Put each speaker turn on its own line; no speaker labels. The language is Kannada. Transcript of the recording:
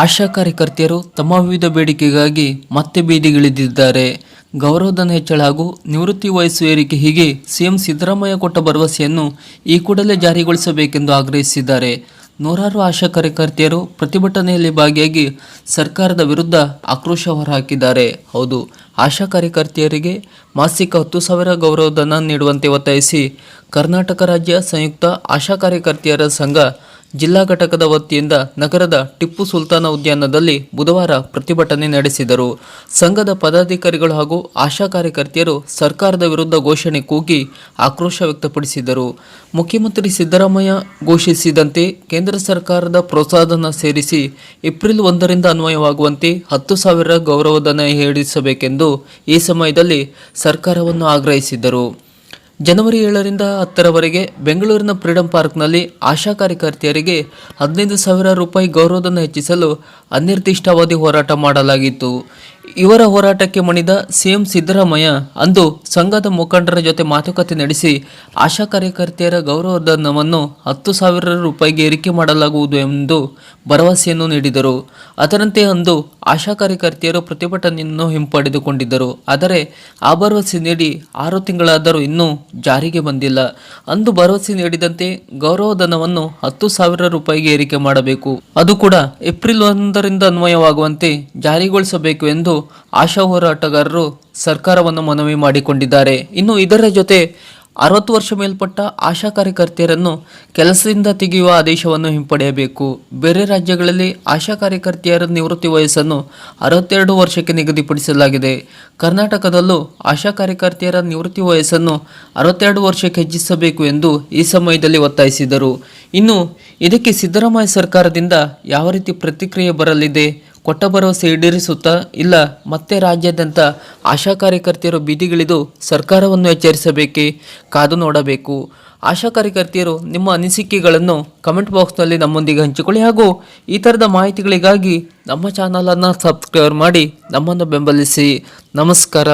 ಆಶಾ ಕಾರ್ಯಕರ್ತೆಯರು ತಮ್ಮ ವಿವಿಧ ಬೇಡಿಕೆಗಾಗಿ ಮತ್ತೆ ಬೀದಿಗಿಳಿದಿದ್ದಾರೆ. ಗೌರವಧನ ಹೆಚ್ಚಳ ಹಾಗೂ ನಿವೃತ್ತಿ ವಯಸ್ಸು ಏರಿಕೆ ಹೀಗೆ ಸಿಎಂ ಸಿದ್ದರಾಮಯ್ಯ ಕೊಟ್ಟ ಭರವಸೆಯನ್ನು ಈ ಕೂಡಲೇ ಜಾರಿಗೊಳಿಸಬೇಕೆಂದು ಆಗ್ರಹಿಸಿದ್ದಾರೆ. ನೂರಾರು ಆಶಾ ಕಾರ್ಯಕರ್ತೆಯರು ಪ್ರತಿಭಟನೆಯಲ್ಲಿ ಭಾಗಿಯಾಗಿ ಸರ್ಕಾರದ ವಿರುದ್ಧ ಆಕ್ರೋಶ ಹೊರಹಾಕಿದ್ದಾರೆ. ಹೌದು ಆಶಾ ಕಾರ್ಯಕರ್ತೆಯರಿಗೆ ಮಾಸಿಕ ಹತ್ತು ಸಾವಿರ ಗೌರವಧನ ನೀಡುವಂತೆ ಒತ್ತಾಯಿಸಿ ಕರ್ನಾಟಕ ರಾಜ್ಯ ಸಂಯುಕ್ತ ಆಶಾ ಕಾರ್ಯಕರ್ತೆಯರ ಸಂಘ ಜಿಲ್ಲಾ ಘಟಕದ ವತಿಯಿಂದ ನಗರದ ಟಿಪ್ಪು ಸುಲ್ತಾನ ಉದ್ಯಾನದಲ್ಲಿ ಬುಧವಾರ ಪ್ರತಿಭಟನೆ ನಡೆಸಿದರು. ಸಂಘದ ಪದಾಧಿಕಾರಿಗಳು ಹಾಗೂ ಆಶಾ ಕಾರ್ಯಕರ್ತೆಯರು ಸರ್ಕಾರದ ವಿರುದ್ಧ ಘೋಷಣೆ ಕೂಗಿ ಆಕ್ರೋಶ ವ್ಯಕ್ತಪಡಿಸಿದರು. ಮುಖ್ಯಮಂತ್ರಿ ಸಿದ್ದರಾಮಯ್ಯ ಘೋಷಿಸಿದಂತೆ ಕೇಂದ್ರ ಸರ್ಕಾರದ ಪ್ರೋತ್ಸಾಹಧನ ಸೇರಿಸಿ ಏಪ್ರಿಲ್ ಒಂದರಿಂದ ಅನ್ವಯವಾಗುವಂತೆ ಹತ್ತು ಸಾವಿರ ಗೌರವಧನ ಏರಿಸಬೇಕೆಂದು ಈ ಸಮಯದಲ್ಲಿ ಸರ್ಕಾರವನ್ನು ಆಗ್ರಹಿಸಿದರು ಜನವರಿ ಏಳರಿಂದ ಹತ್ತರವರೆಗೆ ಬೆಂಗಳೂರಿನ ಫ್ರೀಡಂ ಪಾರ್ಕ್ನಲ್ಲಿ ಆಶಾ ಕಾರ್ಯಕರ್ತೆಯರಿಗೆ ಹದಿನೈದು ಸಾವಿರ ರೂಪಾಯಿ ಗೌರವಧನ ಹೆಚ್ಚಿಸಲು ಅನಿರ್ದಿಷ್ಟಾವಧಿ ಹೋರಾಟ ಮಾಡಲಾಗಿತ್ತು. ಇವರ ಹೋರಾಟಕ್ಕೆ ಮಣಿದ ಸಿಎಂ ಸಿದ್ದರಾಮಯ್ಯ ಅಂದು ಸಂಘದ ಮುಖಂಡರ ಜೊತೆ ಮಾತುಕತೆ ನಡೆಸಿ ಆಶಾ ಕಾರ್ಯಕರ್ತೆಯರ ಗೌರವಧನವನ್ನು ಹತ್ತು ಸಾವಿರ ರೂಪಾಯಿಗೆ ಏರಿಕೆ ಮಾಡಲಾಗುವುದು ಎಂದು ಭರವಸೆಯನ್ನು ನೀಡಿದರು. ಅದರಂತೆ ಅಂದು ಆಶಾ ಕಾರ್ಯಕರ್ತೆಯರು ಪ್ರತಿಭಟನೆಯನ್ನು ಹಿಂಪಡೆದುಕೊಂಡಿದ್ದರು. ಆದರೆ ಆ ಭರವಸೆ ನೀಡಿ ಆರು ತಿಂಗಳಾದರೂ ಇನ್ನೂ ಜಾರಿಗೆ ಬಂದಿಲ್ಲ. ಅಂದು ಭರವಸೆ ನೀಡಿದಂತೆ ಗೌರವಧನವನ್ನು ಹತ್ತು ಸಾವಿರ ರೂಪಾಯಿಗೆ ಏರಿಕೆ ಮಾಡಬೇಕು. ಅದು ಕೂಡ ಏಪ್ರಿಲ್ ಒಂದರಿಂದ ಅನ್ವಯವಾಗುವಂತೆ ಜಾರಿಗೊಳಿಸಬೇಕು ಎಂದು ಆಶಾ ಹೋರಾಟಗಾರರು ಸರ್ಕಾರವನ್ನು ಮನವಿ ಮಾಡಿಕೊಂಡಿದ್ದಾರೆ. ಇನ್ನು ಇದರ ಜೊತೆ ಅರವತ್ತು ವರ್ಷ ಮೇಲ್ಪಟ್ಟ ಆಶಾ ಕಾರ್ಯಕರ್ತೆಯರನ್ನು ಕೆಲಸದಿಂದ ತೆಗೆಯುವ ಆದೇಶವನ್ನು ಹಿಂಪಡೆಯಬೇಕು. ಬೇರೆ ರಾಜ್ಯಗಳಲ್ಲಿ ಆಶಾ ಕಾರ್ಯಕರ್ತೆಯರ ನಿವೃತ್ತಿ ವಯಸ್ಸನ್ನು ಅರವತ್ತೆರಡು ವರ್ಷಕ್ಕೆ ನಿಗದಿಪಡಿಸಲಾಗಿದೆ. ಕರ್ನಾಟಕದಲ್ಲೂ ಆಶಾ ಕಾರ್ಯಕರ್ತೆಯರ ನಿವೃತ್ತಿ ವಯಸ್ಸನ್ನು ಅರವತ್ತೆರಡು ವರ್ಷಕ್ಕೆ ಹೆಚ್ಚಿಸಬೇಕು ಎಂದು ಈ ಸಮಯದಲ್ಲಿ ಒತ್ತಾಯಿಸಿದರು. ಇನ್ನು ಇದಕ್ಕೆ ಸಿದ್ದರಾಮಯ್ಯ ಸರ್ಕಾರದಿಂದ ಯಾವ ರೀತಿ ಪ್ರತಿಕ್ರಿಯೆ ಬರಲಿದೆ? ಕೊಟ್ಟ ಭರವಸೆ ಈಡೇರಿಸುತ್ತಾ ಇಲ್ಲ, ಮತ್ತೆ ರಾಜ್ಯಾದ್ಯಂತ ಆಶಾ ಕಾರ್ಯಕರ್ತೆಯರು ಬೀದಿಗಿಳಿದು ಸರ್ಕಾರವನ್ನು ಎಚ್ಚರಿಸಬೇಕೇ, ಕಾದು ನೋಡಬೇಕು. ಆಶಾ ಕಾರ್ಯಕರ್ತೆಯರು ನಿಮ್ಮ ಅನಿಸಿಕೆಗಳನ್ನು ಕಮೆಂಟ್ ಬಾಕ್ಸ್ನಲ್ಲಿ ನಮ್ಮೊಂದಿಗೆ ಹಂಚಿಕೊಳ್ಳಿ ಹಾಗೂ ಈ ಥರದ ಮಾಹಿತಿಗಳಿಗಾಗಿ ನಮ್ಮ ಚಾನಲನ್ನು ಸಬ್ಸ್ಕ್ರೈಬ್ ಮಾಡಿ ನಮ್ಮನ್ನು ಬೆಂಬಲಿಸಿ. ನಮಸ್ಕಾರ.